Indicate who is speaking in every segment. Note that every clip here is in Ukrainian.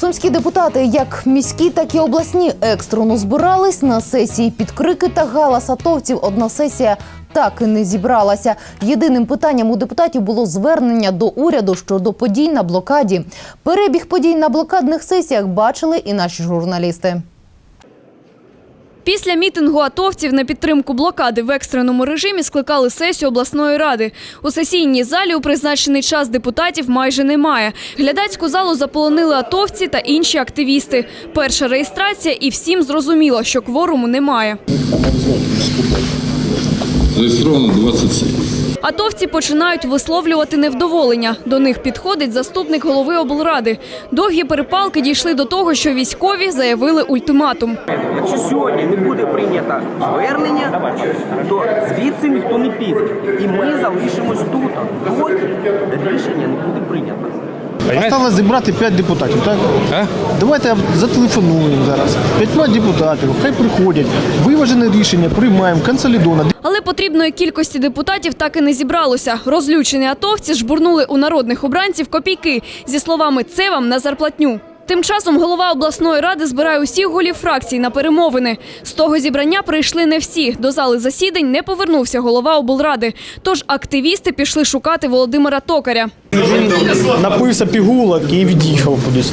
Speaker 1: Сумські депутати, як міські, так і обласні, екстрено збирались на сесії під крики та галас атовців. Одна сесія так і не зібралася. Єдиним питанням у депутатів було звернення до уряду щодо подій на блокаді. Перебіг подій на блокадних сесіях бачили і наші журналісти.
Speaker 2: Після мітингу атовців на підтримку блокади в екстреному режимі скликали сесію обласної ради. У сесійній залі у призначений час депутатів майже немає. Глядацьку залу заполонили атовці та інші активісти. Перша реєстрація, і всім зрозуміло, що кворуму немає.
Speaker 3: Зареєстровано 27.
Speaker 2: Атовці починають висловлювати невдоволення. До них підходить заступник голови облради. Довгі перепалки дійшли до того, що військові заявили ультиматум.
Speaker 4: Якщо сьогодні не буде прийнято звернення, то звідси ніхто не піде. І ми залишимось тут, доки рішення.
Speaker 5: Осталось зібрати 5 депутатів, так? Давайте зателефонуємо зараз. П'ять депутатів, хай приходять. Виважене рішення приймаємо консолідовано.
Speaker 2: Але потрібної кількості депутатів так і не зібралося. Розлючені атовці жбурнули у народних обранців копійки зі словами «це вам на зарплатню». Тим часом голова обласної ради збирає усіх голів фракцій на перемовини. З того зібрання прийшли не всі. До зали засідань не повернувся голова облради. Тож активісти пішли шукати Володимира Токаря.
Speaker 5: Напився пігулок і від'їхав кудись.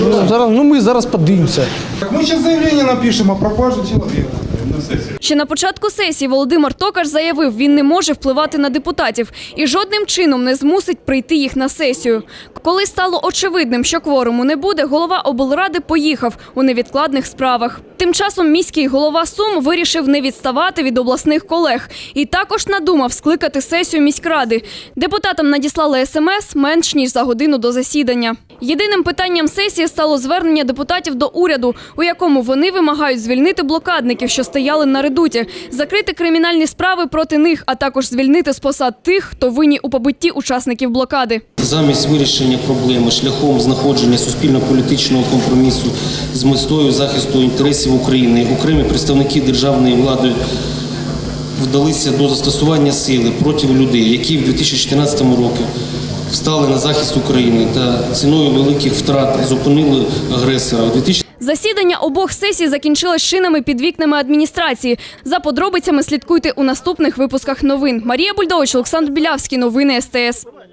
Speaker 5: Ну, зараз, ну ми зараз подивимося.
Speaker 6: Так мы сейчас заявление напишем о пропаже человека.
Speaker 2: Ще на початку сесії Володимир Токар заявив, він не може впливати на депутатів і жодним чином не змусить прийти їх на сесію. Коли стало очевидним, що кворуму не буде, голова облради поїхав у невідкладних справах. Тим часом міський голова Сум вирішив не відставати від обласних колег і також надумав скликати сесію міськради. Депутатам надіслали смс менш ніж за годину до засідання. Єдиним питанням сесії стало звернення депутатів до уряду, у якому вони вимагають звільнити блокадників, що стояли на редуті, закрити кримінальні справи проти них, а також звільнити з посад тих, хто винні у побитті учасників блокади.
Speaker 7: Замість вирішення проблеми шляхом знаходження суспільно-політичного компромісу з метою захисту інтересів України, окремі представники державної влади вдалися до застосування сили проти людей, які в 2014 році встали на захист України та ціною великих втрат зупинили агресора.
Speaker 2: Засідання обох сесій закінчилось шинами під вікнами адміністрації. За подробицями слідкуйте у наступних випусках новин. Марія Бульдович, Олександр Білявський. Новини СТС.